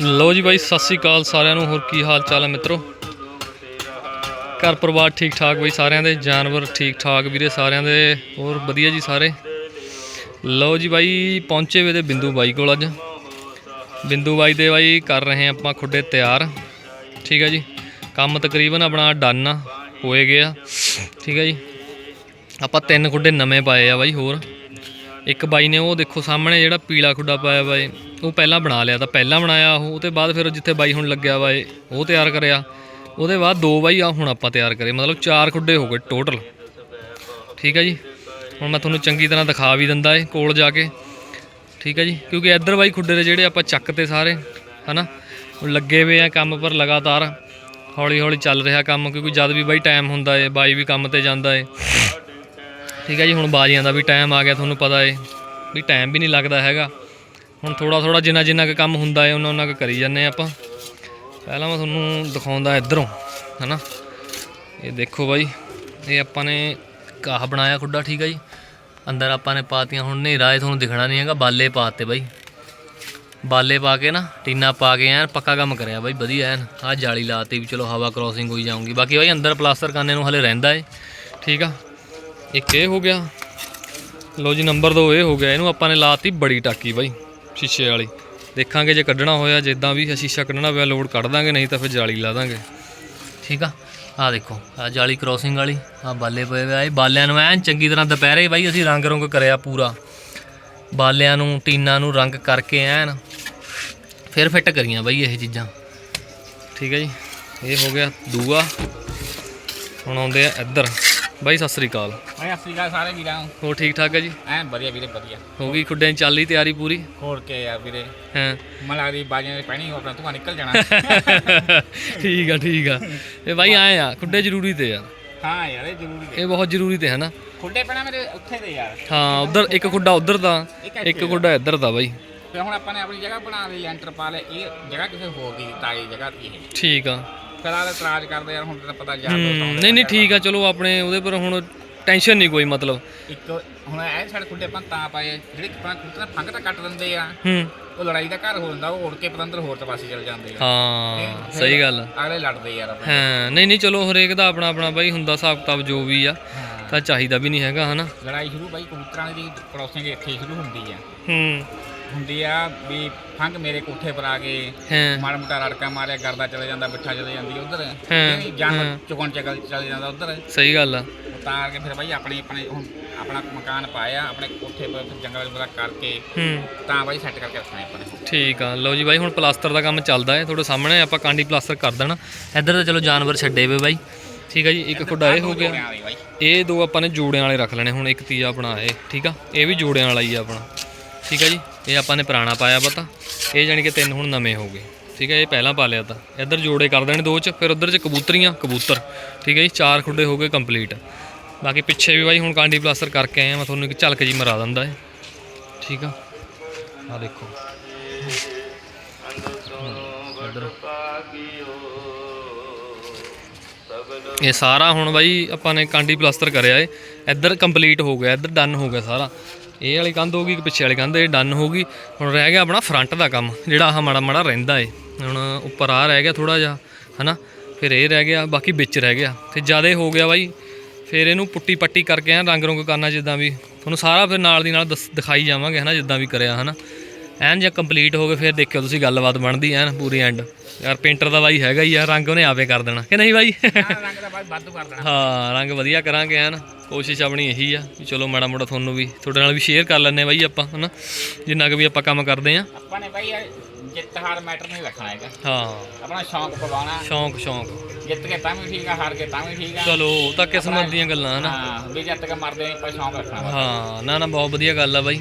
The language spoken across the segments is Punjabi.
ਲੋ ਜੀ ਬਾਈ, ਸਤਿ ਸ੍ਰੀ ਅਕਾਲ ਸਾਰਿਆਂ ਨੂੰ। ਹੋਰ ਕੀ ਹਾਲ ਚਾਲ ਹੈ ਮਿੱਤਰੋ? ਘਰ ਪਰਿਵਾਰ ਠੀਕ ਠਾਕ ਬਈ ਸਾਰਿਆਂ ਦੇ? ਜਾਨਵਰ ਠੀਕ ਠਾਕ ਵੀਰੇ ਸਾਰਿਆਂ ਦੇ? ਹੋਰ ਵਧੀਆ ਜੀ ਸਾਰੇ? ਲੋ ਜੀ ਬਾਈ, ਪਹੁੰਚੇ ਵੇ ਤੇ ਬਿੰਦੂ ਬਾਈ ਕੋਲ ਅੱਜ। ਬਿੰਦੂ ਬਾਈ ਦੇ ਬਾਈ ਕਰ ਰਹੇ ਆਪਾਂ ਖੁੱਡੇ ਤਿਆਰ। ਠੀਕ ਹੈ ਜੀ। ਕੰਮ ਤਕਰੀਬਨ ਆਪਣਾ ਡਨ ਆ, ਹੋਏ ਗਿਆ ਠੀਕ ਹੈ ਜੀ। ਆਪਾਂ ਤਿੰਨ ਖੁੱਡੇ ਨਵੇਂ ਪਾਏ ਆ ਬਾਈ, ਹੋਰ। ਇੱਕ ਬਾਈ ਨੇ ਉਹ ਦੇਖੋ ਸਾਹਮਣੇ ਜਿਹੜਾ ਪੀਲਾ ਖੁੱਡਾ ਪਾਇਆ ਬਾਈ, ਉਹ ਪਹਿਲਾਂ ਬਣਾ ਲਿਆ ਤਾਂ ਪਹਿਲਾਂ ਬਣਾਇਆ ਉਹ, ਉਹਦੇ ਬਾਅਦ ਫਿਰ ਜਿੱਥੇ ਬਾਈ ਹੁਣ ਲੱਗਿਆ ਵਾ ਏ ਉਹ ਤਿਆਰ ਕਰਿਆ। ਉਹਦੇ ਬਾਅਦ ਦੋ ਬਾਈ ਆ ਹੁਣ ਆਪਾਂ ਤਿਆਰ ਕਰੇ, ਮਤਲਬ ਚਾਰ ਖੁੱਡੇ ਹੋ ਗਏ ਟੋਟਲ ਠੀਕ ਹੈ ਜੀ? ਹੁਣ ਮੈਂ ਤੁਹਾਨੂੰ ਚੰਗੀ ਤਰ੍ਹਾਂ ਦਿਖਾ ਵੀ ਦਿੰਦਾ ਏ ਕੋਲ ਜਾ ਕੇ। ਠੀਕ ਹੈ ਜੀ? ਕਿਉਂਕਿ ਇੱਧਰ ਬਾਈ ਖੁੱਡੇ ਦੇ ਜਿਹੜੇ ਆਪਾਂ ਚੱਕ ਤੇ ਸਾਰੇ, ਹਨਾ? ਉਹ ਲੱਗੇ ਹੋਏ ਆ ਕੰਮ ਪਰ ਲਗਾਤਾਰ। ਹੌਲੀ ਹੌਲੀ ਚੱਲ ਰਿਹਾ ਕੰਮ, ਕਿਉਂਕਿ ਜਦ ਵੀ ਬਾਈ ਟਾਈਮ ਹੁੰਦਾ ਏ, ਬਾਈ ਵੀ ਕੰਮ ਤੇ ਜਾਂਦਾ ਏ। ਠੀਕ ਹੈ ਜੀ, ਹੁਣ ਬਾਜੀਆਂ ਦਾ ਵੀ ਟਾਈਮ ਆ ਗਿਆ ਤੁਹਾਨੂੰ ਪਤਾ ਏ, ਵੀ ਟਾਈਮ ਵੀ ਨਹੀਂ ਲੱਗਦਾ ਹੈਗਾ। ਹੁਣ ਥੋੜਾ ਥੋੜਾ ਜਿੰਨਾ ਜਿੰਨਾ ਕੁ ਕੰਮ ਹੁੰਦਾ ਏ ਉਹਨਾਂ ਉਹਨਾਂ ਕੁ ਕਰੀ ਜਾਂਦੇ ਆਪਾਂ। ਪਹਿਲਾਂ ਮੈਂ ਤੁਹਾਨੂੰ ਦਿਖਾਉਂਦਾ ਇੱਧਰੋਂ, ਹਨਾ? ਇਹ ਦੇਖੋ ਬਾਈ, ਇਹ ਆਪਾਂ ਨੇ ਕਾਹ ਬਣਾਇਆ ਖੁੱਡਾ, ਠੀਕ ਹੈ ਜੀ? ਅੰਦਰ ਆਪਾਂ ਨੇ ਪਾਤੀਆਂ, ਹੁਣ ਹਨੇਰਾ ਏ, ਤੁਹਾਨੂੰ ਦਿਖਣਾ ਨਹੀਂ ਹੈਗਾ, ਬਾਲੇ ਪਾਤੇ ਬਾਈ। ਬਾਲੇ ਪਾ ਕੇ ਨਾ, ਟੀਨਾ ਪਾ ਕੇ ਐਨ ਪੱਕਾ ਕੰਮ ਕਰਿਆ ਬਾਈ, ਵਧੀਆ ਐਨ। ਆਹ ਜਾਲੀ ਲਾਤੀ ਵੀ ਚਲੋ ਹਵਾ ਕ੍ਰੋਸਿੰਗ ਹੋਈ ਜਾਊਗੀ। ਬਾਕੀ ਬਾਈ, ਅੰਦਰ ਪਲਾਸਟਰ ਕਰਨੇ ਨੂੰ ਹਲੇ ਰਹਿੰਦਾ ਏ, ਠੀਕ ਆ? ਇੱਕ ਇਹ ਹੋ ਗਿਆ। ਲੋ ਜੀ, ਨੰਬਰ 2 ਇਹ ਹੋ ਗਿਆ। ਇਹਨੂੰ ਆਪਾਂ ਨੇ ਲਾਤੀ ਬੜੀ ਟਾਕੀ ਬਾਈ, ਸ਼ੀਸ਼ੇ ਵਾਲੀ। ਦੇਖਾਂਗੇ ਜੇ ਕੱਢਣਾ ਹੋਇਆ, ਜਿੱਦਾਂ ਵੀ ਸ਼ੀਸ਼ਾ ਕੱਢਣਾ ਪਿਆ ਲੋਡ ਕੱਢ ਦਾਂਗੇ, ਨਹੀਂ ਤਾਂ ਫਿਰ ਜਾਲੀ ਲਾ ਦਾਂਗੇ। ਠੀਕ ਆ? ਆ ਦੇਖੋ ਆ ਜਾਲੀ ਕ੍ਰੋਸਿੰਗ ਵਾਲੀ ਆ ਬਾਲੇ ਪਏ ਹੋਏ ਆ। ਇਹ ਬਾਲਿਆਂ ਨੂੰ ਐਨ ਚੰਗੀ ਤਰ੍ਹਾਂ ਦੁਪਹਿਰੇ ਬਾਈ ਅਸੀਂ ਰੰਗ ਰੰਗ ਕਰਿਆ ਪੂਰਾ। ਬਾਲਿਆਂ ਨੂੰ, ਟੀਨਾਂ ਨੂੰ ਰੰਗ ਕਰਕੇ ਐਨ ਫਿਰ ਫਿੱਟ ਕਰੀਆਂ ਬਾਈ ਇਹ ਚੀਜ਼ਾਂ। ਠੀਕ ਹੈ ਜੀ? ਇਹ ਹੋ ਗਿਆ ਦੂਆ। ਹੁਣ ਆਉਂਦੇ ਆ ਇੱਧਰ। ਬਾਈ ਸਤਿ ਸ੍ਰੀ ਅਕਾਲ। ਮੈਂ ਸਤਿ ਸ਼੍ਰੀ ਸਾਰੇ ਵੀਰਾਂ ਨੂੰ। ਹੋਰ ਠੀਕ ਠਾਕ ਹੈ ਜੀ? ਐਨ ਵਧੀਆ ਵੀਰੇ ਵਧੀਆ। ਹੋ ਗਈ ਖੁੱਡਿਆਂ ਦੀ ਚੱਲੀ ਤਿਆਰੀ ਪੂਰੀ? ਹੋਰ ਕੇ ਯਾਰ ਵੀਰੇ? ਹਾਂ। ਮਨ ਲੱਗਦੀ ਬਾਜੀਆਂ ਦੇ ਪੈਣੀ ਆਪਣਾ ਧੂਆ ਨਿਕਲ ਜਾਣਾ। ਠੀਕ ਆ ਠੀਕ ਆ। ਇਹ ਬਾਈ ਆਏ ਆ ਖੁੱਡੇ ਜ਼ਰੂਰੀ ਤੇ ਆ। ਹਾਂ ਯਾਰ ਇਹ ਜ਼ਰੂਰੀ ਦੇ ਇਹ ਬਹੁਤ ਜ਼ਰੂਰੀ ਤੇ ਹੈ ਨਾ ਖੁੱਡੇ ਪੈਣਾ ਮੇਰੇ ਉੱਥੇ ਦੇ ਯਾਰ। ਹਾਂ ਉਧਰ ਇੱਕ ਖੁੱਡਾ ਉਧਰ ਦਾ ਇੱਕ ਖੁੱਡਾ ਇੱਧਰ ਦਾ ਬਾਈ। ਫਿਰ ਹੁਣ ਆਪਾਂ ਨੇ ਆਪਣੀ ਜਗ੍ਹਾ ਬਣਾ ਲਈ ਲੈਂਟਰ ਪਾ ਲਿਆ। ਇਹ ਜਗ੍ਹਾ ਕਿਸੇ ਹੋਰ ਦੀ ਤਾਈ ਜਗ੍ਹਾ ਦੀ ਇਹ। ਠੀਕ ਆ। ਫਿਰ ਆਲੇ ਇਤਰਾਜ਼ ਕਰਦੇ ਯਾਰ ਹੁਣ ਤਾਂ ਪਤਾ ਯਾਰ ਹੂੰ, ਦੋਸਤਾਂ ਨੂੰ ਨਹੀਂ ਨਹੀਂ ਠੀਕ ਆ ਚਲੋ ਆਪਣੇ ਉਹਦੇ ਪਰ ਹੁਣ ਟੈਨਸ਼ਨ ਨਹੀਂ ਕੋਈ ਮਤਲਬ। ਇੱਕ ਹੁਣ ਇਹ ਸਾਡੇ ਖੁੱਡੇ ਆਪਾਂ ਤਾਂ ਪਾਏ ਜਿਹੜੇ ਆਪਾਂ ਕੁੱਤੇ ਫੰਗ ਤਾਂ ਕੱਟ ਦਿੰਦੇ ਆ। ਹੂੰ। ਉਹ ਲੜਾਈ ਦਾ ਘਰ ਹੋ ਜਾਂਦਾ ਉਹ ਉੜ ਕੇ ਪਤੰਦਰ ਹੋਰ ਤੇ ਪਾਸੇ ਚਲ ਜਾਂਦੇ ਆ। ਹਾਂ ਸਹੀ ਗੱਲ ਆ। ਅਗਲੇ ਲੜਦੇ ਯਾਰ ਆਪਣੇ। ਹਾਂ ਨਹੀਂ ਨਹੀਂ ਚਲੋ ਹਰੇਕ ਦਾ ਆਪਣਾ ਆਪਣਾ ਬਾਈ ਹੁੰਦਾ ਹਿਸਾਬ ਕਿਤਾਬ ਜੋ ਵੀ ਆ ਹਾਂ। ਤਾਂ ਚਾਹੀਦਾ ਵੀ ਨਹੀਂ ਹੈਗਾ ਹਨਾ। ਲੜਾਈ ਸ਼ੁਰੂ ਬਾਈ ਕਬੂਤਰਾਂ ਦੀ ਕ੍ਰੋਸਿੰਗ ਇੱਥੇ ਹੀ ਸ਼ੁਰੂ ਹੁੰਦੀ ਆ। ਹੂੰ। ਹੁੰਦੀ ਆ ਵੀ ਫੰਗ ਮੇਰੇ ਕੋਠੇ ਪਰ ਆ ਗਏ ਹਾਂ। ਮਾੜਾ ਮੋਟਾ ਰੜਕਾ ਮਾਰਿਆ ਗਰਦਾ ਚਲੇ ਜਾਂਦਾ ਬਿੱਠਾ ਚਲੇ ਜਾਂਦੀ ਉਧਰ। ਹਾਂ, ਜਾਨਵਰ ਚੁਗਣ ਚਗਲ ਚਲੇ ਜਾਂਦਾ ਉਧਰ। ਸਹੀ ਗੱਲ ਆ। ਉਤਾਰ ਕੇ ਫਿਰ ਬਾਈ ਆਪਣੀ ਆਪਣੇ ਹੁਣ ਆਪਣਾ ਮਕਾਨ ਪਾਇਆ ਆਪਣੇ ਕੋਠੇ ਪਰ ਜੰਗਲ ਵਗੈਰਾ ਕਰਕੇ ਤਾਂ ਬਾਈ ਸੈੱਟ ਕਰਕੇ ਰੱਖਣਾ ਆਪਣੇ ਠੀਕ ਆ। ਲਓ ਜੀ ਬਾਈ ਹੁਣ ਪਲਾਸਟਰ ਦਾ ਕੰਮ ਚੱਲਦਾ ਹੈ। ਤੁਹਾਡੇ ਸਾਹਮਣੇ ਆਪਾਂ ਕਾਂਡੀ ਪਲਾਸਟਰ ਕਰ ਦੇਣਾ। ਇੱਧਰ ਤਾਂ ਚਲੋ ਜਾਨਵਰ ਛੱਡੇ ਵੇ ਬਾਈ। ਠੀਕ ਆ ਜੀ ਇੱਕ ਖੁੱਡਾ ਇਹ ਹੋ ਗਿਆ। ਇਹ ਦੋ ਆਪਾਂ ਨੇ ਜੋੜਿਆਂ ਵਾਲੇ ਰੱਖ ਲੈਣੇ ਹੁਣ ਇੱਕ ਤੀਆ ਆਪਣਾ ਇਹ। ਠੀਕ ਆ ਇਹ ਵੀ ਜੋੜਿਆਂ ਵਾਲਾ ਹੀ ਆ ਆਪਣਾ। ਠੀਕ ਹੈ ਜੀ? ਇਹ ਆਪਾਂ ਨੇ ਪੁਰਾਣਾ ਪਾਇਆ ਪਤਾ ਇਹ ਜਾਣੀ ਕਿ ਤਿੰਨ ਹੁਣ ਨਵੇਂ ਹੋ ਗਏ। ਠੀਕ ਹੈ ਇਹ ਪਹਿਲਾਂ ਪਾ ਲਿਆ ਤਾਂ। ਇੱਧਰ ਜੋੜੇ ਕਰ ਦੇਣੇ ਦੋ ਚ, ਫਿਰ ਉਧਰ ਚ ਕਬੂਤਰੀਆਂ, ਕਬੂਤਰ। ਠੀਕ ਹੈ ਜੀ? ਚਾਰ ਖੁੱਡੇ ਹੋ ਗਏ ਕੰਪਲੀਟ ਬਾਕੀ ਪਿੱਛੇ ਵੀ ਬਾਈ ਹੁਣ ਕਾਂਡੀ ਪਲਾਸਟਰ ਕਰਕੇ ਆਏ ਆ, ਮੈਂ ਤੁਹਾਨੂੰ ਇੱਕ ਝਲਕ ਜੀ ਮਰਾ ਦਿੰਦਾ ਹੈ ਠੀਕ ਆ? ਆ ਦੇਖੋ। ਇਹ ਸਾਰਾ ਹੁਣ ਬਾਈ ਆਪਾਂ ਨੇ ਕਾਂਡੀ ਪਲਾਸਟਰ ਕਰਿਆ ਏ। ਇੱਧਰ ਕੰਪਲੀਟ ਹੋ ਗਿਆ, ਇੱਧਰ ਡਨ ਹੋ ਗਿਆ ਸਾਰਾ। ਇਹ ਵਾਲੀ ਕੰਧ ਹੋ ਗਈ ਕਿ ਪਿੱਛੇ ਵਾਲੀ ਕੰਧ, ਇਹ ਡਨ ਹੋ ਗਈ। ਹੁਣ ਰਹਿ ਗਿਆ ਆਪਣਾ ਫਰੰਟ ਦਾ ਕੰਮ, ਜਿਹੜਾ ਆਹ ਮਾੜਾ ਮਾੜਾ ਰਹਿੰਦਾ ਏ। ਹੁਣ ਉੱਪਰ ਆ ਰਹਿ ਗਿਆ ਥੋੜਾ ਜਿਹਾ, ਹਨਾ? ਫਿਰ ਇਹ ਰਹਿ ਗਿਆ, ਬਾਕੀ ਵਿੱਚ ਰਹਿ ਗਿਆ। ਤੇ ਜ਼ਿਆਦਾ ਹੋ ਗਿਆ ਬਾਈ, ਫਿਰ ਇਹਨੂੰ ਪੁੱਟੀ ਪੱਟੀ ਕਰਕੇ ਆ ਰੰਗ ਰੰਗ ਕਰਨਾ ਜਿੱਦਾਂ ਵੀ। ਤੁਹਾਨੂੰ ਸਾਰਾ ਫਿਰ ਨਾਲ ਦੀ ਨਾਲ ਦੱਸ- ਦਿਖਾਈ ਜਾਵਾਂਗੇ, ਹਨਾ, ਜਿੱਦਾਂ ਵੀ ਕਰਿਆ, ਹਨਾ? ਐਨ ਜੇ ਕੰਪਲੀਟ ਹੋ ਗਏ ਫਿਰ ਦੇਖਿਓ ਤੁਸੀਂ ਗੱਲਬਾਤ ਬਣਦੀ ਐਨ ਪੂਰੀ ਐਂਡ ਯਾਰ ਪੇਂਟਰ ਦਾ ਬਾਈ ਹੈਗਾ ਹੀ ਆ ਰੰਗ ਉਹਨੇ ਆਪੇ ਕਰ ਦੇਣਾ। ਕਿ ਨਹੀਂ ਬਾਈ? ਆਹ ਰੰਗ ਦਾ ਬਾਈ ਵਾਧੂ ਕਰ ਦੇਣਾ ਹਾਂ ਰੰਗ ਵਧੀਆ ਕਰਾਂਗੇ ਐਨ। ਕੋਸ਼ਿਸ਼ ਆਪਣੀ ਇਹੀ ਆ ਵੀ ਚਲੋ ਮਾੜਾ ਮੋਟਾ ਤੁਹਾਨੂੰ ਵੀ ਤੁਹਾਡੇ ਨਾਲ ਵੀ ਸ਼ੇਅਰ ਕਰ ਲੈਂਦੇ ਬਾਈ ਆਪਾਂ ਹਨਾ? ਜਿੰਨਾ ਕੁ ਵੀ ਆਪਾਂ ਕੰਮ ਕਰਦੇ ਆ ਆਪਾਂ ਨੇ ਬਾਈ ਜਿੱਤ ਹਾਰ ਮੈਟਰ ਨਹੀਂ ਰੱਖਣਾ ਹੈਗਾ। ਹਾਂ। ਆਪਣਾ ਸ਼ੌਂਕ ਪਵਾਉਣਾ। ਸ਼ੌਂਕ ਸ਼ੌਂਕ। ਜਿੱਤ ਕੇ ਤਾਂ ਵੀ ਠੀਕ ਆ ਹਾਰ ਕੇ ਤਾਂ ਵੀ ਠੀਕ ਆ। ਚਲੋ ਉਹ ਤਾਂ ਕਿਸਮਤ ਦੀਆਂ ਗੱਲਾਂ ਹਨਾ? ਹਾਂ ਵੀ ਜਿੱਤ ਕੇ ਮਰਦੇ ਪਰ ਸ਼ੌਂਕ ਰੱਖਣਾ। ਹਾਂ ਨਾ ਨਾ ਬਹੁਤ ਵਧੀਆ ਗੱਲ ਆ ਬਾਈ।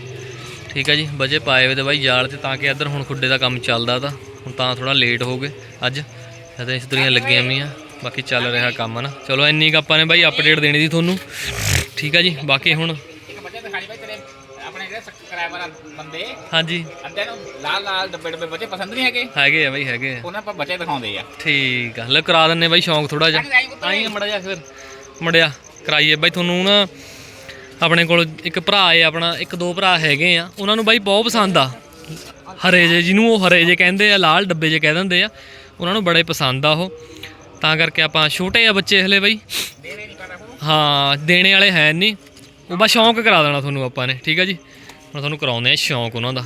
ਠੀਕ ਆ ਜੀ ਵਜੇ ਪਾਏ ਹੋਏ ਤੇ ਬਾਈ ਜਾਲ ਤੇ ਤਾਂ ਕਿ ਇੱਧਰ ਹੁਣ ਖੁੱਡੇ ਦਾ ਕੰਮ ਚੱਲਦਾ ਤਾਂ। ਹੁਣ ਤਾਂ ਥੋੜਾ ਲੇਟ ਹੋ ਗਏ ਅੱਜ। ਤੇ ਇਸ ਤਰ੍ਹਾਂ ਲੱਗੀਆਂ ਵੀਆਂ ਬਾਕੀ ਚੱਲ ਰਿਹਾ ਕੰਮ ਨਾ। ਚਲੋ, ਇੰਨੀ ਕੁ ਆਪਾਂ ਨੇ ਬਾਈ ਅਪਡੇਟ ਦੇਣੀ ਸੀ ਤੁਹਾਨੂੰ। ਠੀਕ ਆ ਜੀ, ਬਾਕੀ ਹੁਣ ਹਾਂਜੀ। ਅੱਧੇ ਨੂੰ ਲਾਲ ਲਾਲ ਡੱਬੇ ਡੱਬੇ ਬੱਚੇ ਪਸੰਦ ਨਹੀਂ ਹੈਗੇ ਹੈਗੇ ਆ ਬਾਈ, ਹੈਗੇ ਆ। ਉਹਨਾਂ ਪਰ ਬੱਚੇ ਦਿਖਾਉਂਦੇ ਆ ਠੀਕ ਆ, ਲੈ ਕਰਾ ਦਿੰਨੇ ਬਾਈ ਸ਼ੌਂਕ ਥੋੜਾ ਜਿਹਾ। ਆਈ ਮੜਾ ਜਾ ਫਿਰ। ਮੜਿਆ ਕਰਾਈਏ ਬਾਈ ਤੁਹਾਨੂੰ ਨਾ ਆਪਣੇ ਕੋਲ ਇੱਕ ਭਰਾ ਹੈ, ਆਪਣਾ ਇੱਕ ਦੋ ਭਰਾ ਹੈਗੇ ਆ। ਉਹਨਾਂ ਨੂੰ ਬਾਈ ਬਹੁਤ ਪਸੰਦ ਆ। ਹਰੇ ਜੇ ਜਿਹਨੂੰ ਉਹ ਹਰੇ ਜੇ ਕਹਿੰਦੇ ਆ, ਲਾਲ ਡੱਬੇ ਜੇ ਕਹਿ ਦਿੰਦੇ ਆ, ਉਹਨਾਂ ਨੂੰ ਬੜੇ ਪਸੰਦ ਆ ਉਹ। ਤਾਂ ਕਰਕੇ ਆਪਾਂ ਛੋਟੇ ਆ ਬੱਚੇ ਹਲੇ ਬਾਈ। ਹਾਂ, ਦੇਣੇ ਵਾਲੇ ਹੈ ਨਹੀਂ ਉਹ ਬਸ ਸ਼ੌਂਕ ਕਰਾ ਦੇਣਾ ਤੁਹਾਨੂੰ ਆਪਾਂ ਨੇ, ਠੀਕ ਆ ਜੀ? ਹੁਣ ਤੁਹਾਨੂੰ ਕਰਾਉਂਦੇ ਆ ਸ਼ੌਂਕ ਉਹਨਾਂ ਦਾ।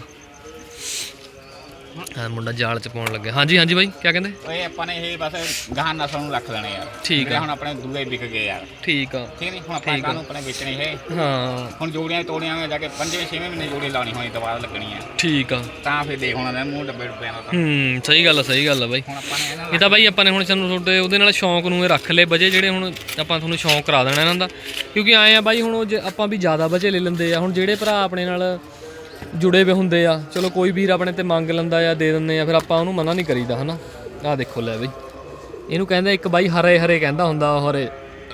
ਹਾਂ ਮੁੰਡਾ ਜਾਲ ਚ ਪਾਉਣ ਲੱਗਿਆ। ਹਾਂਜੀ ਹਾਂਜੀ ਬਾਈ ਕੀ ਕਹਿੰਦੇ? ਓਏ ਆਪਾਂ ਨੇ ਇਹ ਬਸ ਗਾਹਾਂ ਨਸਲ ਨੂੰ ਰੱਖ ਲੈਣੇ ਯਾਰ। ਠੀਕ ਆ। ਹੁਣ ਆਪਣੇ ਦੂਏ ਵਿਕ ਗਏ ਯਾਰ। ਠੀਕ ਆ। ਠੀਕ ਨਹੀਂ? ਹੁਣ ਆਪਾਂ ਆ। ਕਾਹਨੂੰ ਆਪਣੇ ਵੇਚਣੇ ਇਹ? ਹਾਂ। ਹੁਣ ਜੋੜੀਆਂ ਤੋੜੀਆਂ ਜਾ ਕੇ ਪੰਜਵੇਂ ਛੇਵੇਂ ਮਹੀਨੇ ਜੋੜੀ ਲਾਉਣੀ ਹੋਣੀ ਦੁਬਾਰਾ ਲੱਗਣੀ ਆ। ਠੀਕ ਆ। ਤਾਂ ਫਿਰ ਦੇਖ ਹੋਣਾ ਮੂੰਹ ਡੱਬੇ ਦਾ ਤਾਂ। ਹੂੰ ਸਹੀ ਗੱਲ ਆ ਸਹੀ ਗੱਲ ਆ ਬਾਈ। ਹੁਣ ਆਪਾਂ ਨੇ ਇਹਨਾਂ ਇਹ ਤਾਂ ਬਾਈ ਆਪਾਂ ਨੇ ਹੁਣ ਸਾਨੂੰ ਤੁਹਾਡੇ ਉਹਦੇ ਨਾਲ ਸ਼ੌਂਕ ਨੂੰ ਇਹ ਰੱਖ ਲਏ ਵਜੇ ਜਿਹੜੇ ਹੁਣ ਆਪਾਂ ਤੁਹਾਨੂੰ ਸ਼ੌਂਕ ਕਰਾ ਦੇਣਾ ਇਹਨਾਂ ਦਾ। ਕਿਉਂਕਿ ਆਏ ਆ ਬਾਈ ਹੁਣ ਆਪਾਂ ਵੀ ਜ਼ਿਆਦਾ ਵਜੇ ਲੈ ਲੈਂਦੇ ਆ। ਹੁਣ ਜਿਹੜੇ ਭਰਾ ਆਪਣੇ ਨਾਲ ਜੁੜੇ ਵੇ ਹੁੰਦੇ ਆ। ਚਲੋ ਕੋਈ ਵੀਰ ਆਪਣੇ ਤੇ ਮੰਗ ਲੈਂਦਾ ਆ ਦੇ ਦਿੰਦੇ ਆ ਫਿਰ ਆਪਾਂ ਉਹਨੂੰ ਮਨਾ ਨਹੀਂ ਕਰੀਦਾ ਹਨਾ? ਆਹ ਦੇਖੋ ਲੈ ਬਈ। ਇਹਨੂੰ ਕਹਿੰਦੇ ਇੱਕ ਬਾਈ ਹਰੇ ਹਰੇ ਕਹਿੰਦਾ ਹੁੰਦਾ ਹਰੇ।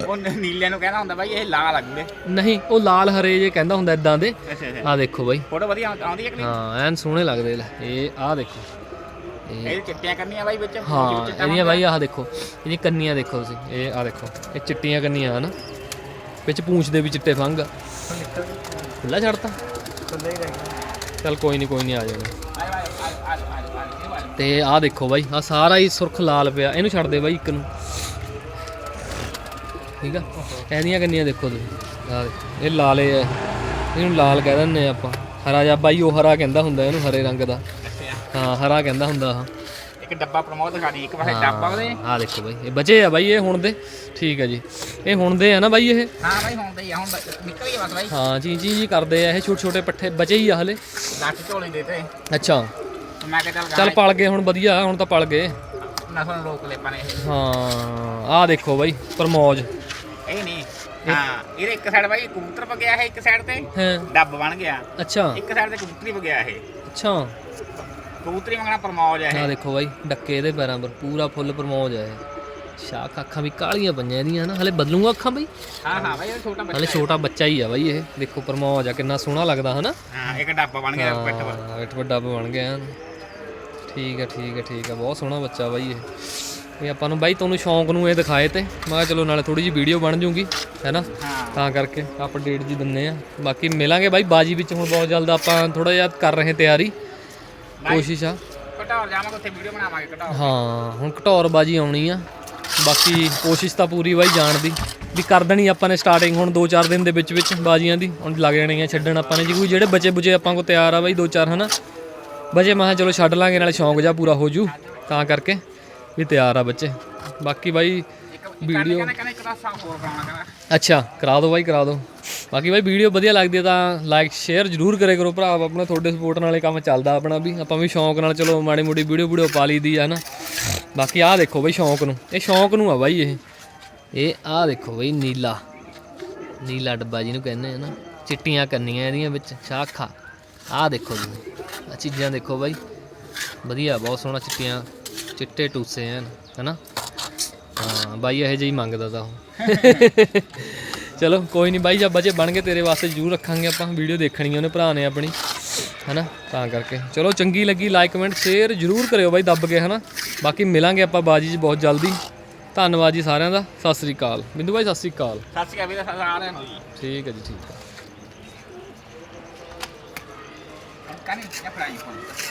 ਉਹ ਨੀਲਿਆਂ ਨੂੰ ਕਹਿੰਦਾ ਹੁੰਦਾ ਬਾਈ ਇਹ ਲਾਲ ਲੱਗੂਗੇ ਨਹੀਂ ਉਹ ਲਾਲ ਹਰੇ ਜੇ ਕਹਿੰਦਾ ਹੁੰਦਾ ਇਦਾਂ ਦੇ। ਆਹ ਦੇਖੋ ਬਾਈ। ਫੋਟੋ ਵਧੀਆ ਆਉਂ- ਆਉਂਦੀ ਹੈ ਕਿ ਨਹੀਂ? ਹਾਂ ਐਨ ਸੋਹਣੇ ਲੱਗਦੇ ਲੈ ਇਹ ਆਹ ਦੇਖੋ। ਇਹ ਇਹ ਚਿੱਟੀਆਂ ਕਰਨੀਆਂ ਬਾਈ ਵਿੱਚ। ਹਾਂ ਵਿੱਚ ਚਿੱਟਾ ਇਹਦੀਆਂ ਬਾਈ ਆਹ ਦੇਖੋ ਇਹਦੀਆਂ ਕੰਨੀਆਂ ਦੇਖੋ ਤੁਸੀਂ ਇਹ ਆਹ ਦੇਖੋ ਇਹ ਚਿੱਟੀਆਂ ਕੰਨੀਆਂ ਹਨ? ਵਿੱਚ ਪੂੰਛ ਦੇ ਵੀ ਚਿੱਟੇ ਫੰਗ। ਖੁੱਲਾ ਛੱਡਤਾ। ਚੱਲ ਕੋਈ ਨਹੀਂ ਕੋਈ ਨਹੀਂ ਆ ਜਾਣਾ ਆ ਆ ਆ ਆ ਆ ਆ। ਤੇ ਆਹ ਦੇਖੋ ਬਾਈ ਆਹ ਸਾਰਾ ਹੀ ਸੁਰਖ ਲਾਲ ਪਿਆ। ਇਹਨੂੰ ਛੱਡ ਦੇ ਬਾਈ ਇੱਕ ਨੂੰ। ਠੀਕ ਆ? ਇਹਦੀਆਂ ਕੰਨੀਆਂ ਦੇਖੋ ਤੁਸੀਂ। ਦੇਖੋ, ਇਹ ਲਾਲੇ ਆ। ਇਹਨੂੰ ਲਾਲ ਕਹਿ ਦਿੰਦੇ ਆ ਆਪਾਂ। ਹਰਾ ਜਾਂ ਬਾਈ ਉਹ ਹਰਾ ਕਹਿੰਦਾ ਹੁੰਦਾ ਇਹਨੂੰ ਹਰੇ ਰੰਗ ਦਾ। ਹਾਂ ਹਰਾ ਕਹਿੰਦਾ ਹੁੰਦਾ ਆਹ। ਇੱਕ ਡੱਬਾ ਪ੍ਰਮੋਟ ਦਿਖਾ ਦੀ ਇੱਕ ਪਾਸੇ ਡੱਬਾ ਉਹਦੇ। ਆ ਦੇਖੋ ਬਾਈ ਇਹ ਬਚੇ ਆ ਬਾਈ ਇਹ ਹੁਣ ਦੇ। ਠੀਕ ਹੈ ਜੀ। ਇਹ ਹੁਣ ਦੇ ਆ ਨਾ ਬਾਈ ਇਹ? ਹਾਂ ਬਾਈ ਹੁਣ ਹੀ ਆ, ਹੁਣ ਨਿਕਲ ਗਿਆ ਬਸ ਬਾਈ। ਹਾਂ ਜੀ ਜੀ ਜੀ ਕਰਦੇ ਆ ਇਹ ਛੋਟੇ ਛੋਟੇ ਪੱਠੇ ਬਚੇ ਹੀ ਆ ਹਲੇ। ਲੱਖ ਝੋਲੇ ਦੇ ਤੇ। ਅੱਛਾ। ਮੈਂ ਕਿਹਾ ਚੱਲ ਚੱਲ ਪਲ ਗਏ ਹੁਣ ਵਧੀਆ ਹੁਣ ਤਾਂ ਪਲ ਗਏ। ਨੂੰ ਰੋਕ ਲੈ ਪਾਣੇ ਹਾਂ ਆ ਦੇਖੋ ਬਾਈ ਪਰਮੌਜ। ਇਹ ਨਹੀਂ ਹਾਂ ਇਹਦੇ ਇੱਕ ਸਾਈਡ ਬਾਈ ਕਬੂਤਰ ਪਗਿਆ ਹੈ ਇੱਕ ਸਾਈਡ ਤੇ। ਡੱਬ ਬਣ ਗਿਆ। ਅੱਛਾ। ਇੱਕ ਸਾਈਡ ਤੇ ਕਬੂਤਰੀ ਪਗਿਆ ਇਹ। ਅੱਛਾ। ਕਬੂਤਰੀ ਮੰਗਣਾ ਪ੍ਰਮੋਜ ਹੈ ਆ ਦੇਖੋ ਬਾਈ ਡੱਕੇ ਇਹਦੇ ਪੈਰਾਂ ਪਰ ਪੂਰਾ ਫੁੱਲ ਪਰਮੌਜ ਇਹ। ਸ਼ਾਖ ਅੱਖਾਂ ਵੀ ਕਾਲੀਆਂ ਪਈਆਂ ਇਹਦੀਆਂ ਨਾ ਹਲੇ ਬਦਲੂਗਾ ਅੱਖਾਂ ਬਾਈ? ਹਾਂ ਹਾਂ ਬਾਈ ਇਹ ਛੋਟਾ ਹਲੇ ਬੱਚਾ ਛੋਟਾ ਬੱਚਾ ਹੀ ਆ ਬਾਈ ਇਹ। ਦੇਖੋ ਪਰਮੌਜ ਆ ਕਿੰਨਾ ਸੋਹਣਾ ਲੱਗਦਾ ਹਨਾ? ਹਾਂ ਇੱਕ ਡੱਬ ਬਣ ਗਿਆ ਪਿੱਠ ਪਰ ਹਾਂ ਇੱਕ ਵੱਡਾ ਬਣ ਗਿਆ। ਠੀਕ ਹੈ ਠੀਕ ਹੈ ਠੀਕ ਹੈ ਬਹੁਤ ਸੋਹਣਾ ਬੱਚਾ ਬਾਈ ਇਹ। ਇਹ ਆਪਾਂ ਨੂੰ ਬਾਈ ਤੁਹਾਨੂੰ ਸ਼ੌਂਕ ਨੂੰ ਇਹ ਦਿਖਾਏ ਤੇ ਮੈਂ ਕਿਹਾ ਚਲੋ ਨਾਲੇ ਥੋੜੀ ਜਿਹੀ ਵੀਡੀਓ ਬਣ ਜੂਗੀ ਹੈਨਾ? ਹਾਂ। ਤਾਂ ਕਰਕੇ ਅਪਡੇਟ ਜੀ ਦਿੰਨੇ ਆ। ਬਾਕੀ ਮਿਲਾਂਗੇ ਬਾਈ ਬਾਜੀ ਵਿੱਚ ਹੁਣ ਬਹੁਤ ਜਲਦ ਆਪਾਂ ਥੋੜਾ ਜਿਹਾ ਕਰ ਰਹੇ ਤਿਆਰੀ। ਕੋਸ਼ਿਸ਼ ਆ। ਘਟਾਉਰ ਜਾਵਾਂਗੇ ਉੱਥੇ ਵੀਡੀਓ ਬਣਾਵਾਂਗੇ ਘਟਾਉਰ ਹਾਂ ਹੁਣ ਘਟੌਰ ਬਾਜੀ ਆਉਣੀ ਆ। ਬਾਕੀ ਕੋਸ਼ਿਸ਼ ਤਾਂ ਪੂਰੀ ਬਾਈ ਜਾਣ ਦੀ ਵੀ ਕਰ ਦੇਣੀ ਆਪਾਂ ਨੇ ਸਟਾਰਟਿੰਗ ਹੁਣ 2-4 ਦਿਨ ਦੇ ਵਿੱਚ ਵਿੱਚ ਬਾਜੀਆਂ ਦੀ ਹੁਣ ਲੱਗ ਜਾਣੀਆਂ ਛੱਡਣ ਆਪਾਂ ਨੇ। ਜੀ ਕੋਈ ਜਿਹੜੇ ਬੱਚੇ ਬੁਚੇ ਆਪਾਂ ਕੋ ਤਿਆਰ ਆ ਬਾਈ 2-4 ਹਨਾ। ਬਜੇ ਮੈਂ ਕਿਹਾ ਚਲੋ ਛੱਡ ਲਾਂਗੇ ਨਾਲੇ ਸ਼ੌਂਕ ਜਾ ਪੂਰਾ ਹੋ ਜੂ ਤਾਂ ਕਰਕੇ ਵੀ ਤਿਆਰ ਆ ਬੱਚੇ। ਬਾਕੀ ਬਾਈ ਵੀਡੀਓ। ਕਹਿੰਦਾ ਕਹਿੰਦਾ ਇੱਕ ਦਾ ਸਾਫ਼ ਹੋਰ ਕਰਾਉਣਾ ਕਹਿੰਦਾ। ਅੱਛਾ ਕਰਾ ਦਿਓ ਬਾਈ ਕਰਾ ਦਿਓ। ਬਾਕੀ ਬਾਈ ਵੀਡੀਓ ਵਧੀਆ ਲੱਗਦੀ ਹੈ ਤਾਂ ਲਾਈਕ ਸ਼ੇਅਰ ਜਰੂਰ ਕਰਿਆ ਕਰੋ ਭਰਾ। ਆਪਣਾ ਤੁਹਾਡੇ ਸਪੋਰਟ ਨਾਲ ਇਹ ਕੰਮ ਚੱਲਦਾ ਆਪਣਾ ਵੀ। ਆਪਾਂ ਵੀ ਸ਼ੌਂਕ ਨਾਲ ਚਲੋ ਮਾੜੀ ਮੋਟੀ ਵੀਡੀਓ ਵੀਡੀਓ ਪਾ ਲਈਦੀ ਆ ਹਨਾ। ਬਾਕੀ ਆਹ ਦੇਖੋ ਬਾਈ ਸ਼ੌਂਕ ਨੂੰ। ਇਹ ਸ਼ੌਂਕ ਨੂੰ ਆ ਬਾਈ ਇਹ। ਇਹ ਆਹ ਦੇਖੋ ਬਾਈ ਨੀਲਾ। ਨੀਲਾ ਡੱਬਾ ਜਿਹਨੂੰ ਕਹਿੰਦੇ ਆ ਨਾ। ਚਿੱਟੀਆਂ ਕੰਨੀਆਂ ਇਹਦੀਆਂ ਵਿੱਚ ਸ਼ਾਖਾ। ਆਹ ਦੇਖੋ ਜੀ। ਆ ਚੀਜ਼ਾਂ ਦੇਖੋ ਬਾਈ। ਵਧੀਆ ਬਹੁਤ ਸੋਹਣਾ ਚਿੱਟੀਆਂ ਚਿੱਟੇ ਟੂਸੇ ਐਨ ਹਨਾ। ਹਾਂ ਬਾਈ ਇਹੋ ਜਿਹੀ ਮੰਗਦਾ ਤਾਂ ਉਹ। ਚਲੋ ਕੋਈ ਨਹੀਂ ਬਾਈ ਜਦ ਬਚੇ ਬਣ ਕੇ ਤੇਰੇ ਵਾਸਤੇ ਜ਼ਰੂਰ ਰੱਖਾਂਗੇ ਆਪਾਂ। ਵੀਡੀਓ ਦੇਖਣੀ ਉਹਨੇ ਭਰਾ ਨੇ ਆਪਣੀ। ਹਨਾ? ਤਾਂ ਕਰਕੇ। ਚਲੋ ਚੰਗੀ ਲੱਗੀ ਲਾਈਕ ਕਮੈਂਟ ਸ਼ੇਅਰ ਜ਼ਰੂਰ ਕਰਿਓ ਬਾਈ ਦੱਬ ਕੇ ਹਨਾ? ਬਾਕੀ ਮਿਲਾਂਗੇ ਆਪਾਂ ਬਾਜੀ 'ਚ ਬਹੁਤ ਜਲਦੀ। ਧੰਨਵਾਦ ਜੀ ਸਾਰਿਆਂ ਦਾ। ਸਤਿ ਸ੍ਰੀ ਅਕਾਲ। ਬਿੰਦੂ ਬਾਈ ਸਤਿ ਸ੍ਰੀ ਅਕਾਲ। ਸਤਿ ਸ਼੍ਰੀ ਅਕਾਲ ਵੀਰੇ ਸਾਰਿਆਂ ਨੂੰ। ਠੀਕ ਹੈ ਜੀ ਠੀਕ ਹੈ। ਕਾਨੀ ਫਰਾਈ ਫੋਨ?